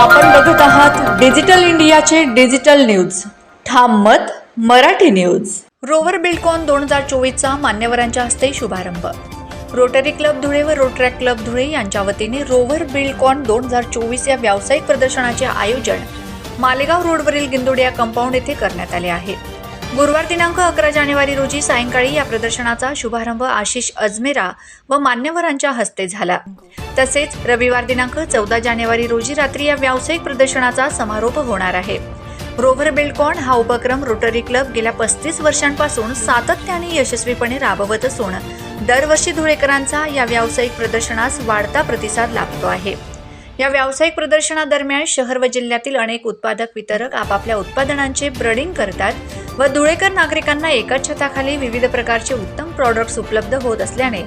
आपण बघत आहात डिजिटल इंडियाचे डिजिटल न्यूज. ठाम मत मराठी न्यूज. रोवर बिल्डकॉन दोन हजार चोवीसचा मान्यवरांच्या हस्ते शुभारंभ. रोटरी क्लब धुळे व रोटरॅक क्लब धुळे यांच्या वतीने रोव्हर बिल्डकॉन दोन हजार चोवीस या व्यावसायिक प्रदर्शनाचे आयोजन मालेगाव रोडवरील गिंदोडिया कंपाऊंड येथे करण्यात आले आहे. गुरुवार दिनांक अकरा जानेवारी रोजी सायंकाळी या प्रदर्शनाचा शुभारंभ आशिष अजमेरा व मान्यवरांच्या हस्ते झाला. तसेच रविवार दिनांक चौदा जानेवारी रोजी रात्री या व्यावसायिक प्रदर्शनाचा समारोप होणार आहे. रोव्हर बिल्डकॉन हा उपक्रम रोटरी क्लब गेल्या पस्तीस वर्षांपासून सातत्याने यशस्वीपणे राबवत असून दरवर्षी धुळेकरांचा या व्यावसायिक प्रदर्शनास वाढता प्रतिसाद लाभतो आहे. या व्यावसायिक प्रदर्शनादरम्यान शहर व जिल्ह्यातील अनेक उत्पादक वितरक आपापल्या उत्पादनांचे ब्रडिंग करतात व धुळेकर नागरिकांना एकाच छताखाली विविध प्रकारचे उत्तम प्रॉडक्ट्स उपलब्ध होत असल्याने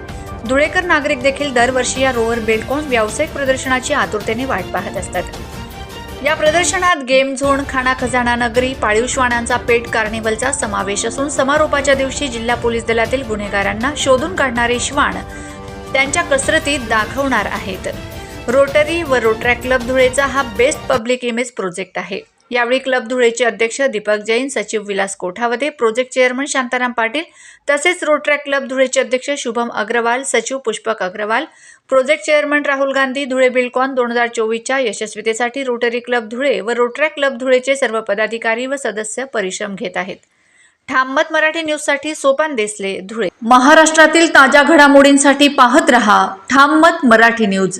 धुळेकर नागरिक देखील दरवर्षी या रोवर बेलकॉन व्यावसायिक प्रदर्शनाची आतुरतेने वाट पाहत असतात. या प्रदर्शनात गेम झोन खाना खजाना नगरी पाळीव श्वानांचा पेट कार्निवलचा समावेश असून समारोपाच्या दिवशी जिल्हा पोलीस दलातील गुन्हेगारांना शोधून काढणारे श्वान त्यांच्या कसरतीत दाखवणार आहेत. रोटरी व रोटरॅक क्लब धुळेचा हा बेस्ट पब्लिक इमेज प्रोजेक्ट आहे. यावेळी क्लब धुळेचे अध्यक्ष दीपक जैन सचिव विलास कोठावदे प्रोजेक्ट चेअरमन शांताराम पाटील तसेच रोटरॅक क्लब धुळेचे अध्यक्ष शुभम अग्रवाल सचिव पुष्पक अग्रवाल प्रोजेक्ट चेअरमन राहुल गांधी धुळे बिल्कॉन दोन हजार चोवीसच्या यशस्वीतेसाठी रोटरी क्लब धुळे व रोटरॅक क्लब धुळेचे सर्व पदाधिकारी व सदस्य परिश्रम घेत आहेत. ठाममत मराठी न्यूजसाठी सोपान देसले धुळे. महाराष्ट्रातील ताज्या घडामोडींसाठी पाहत रहा ठाममत मराठी न्यूज.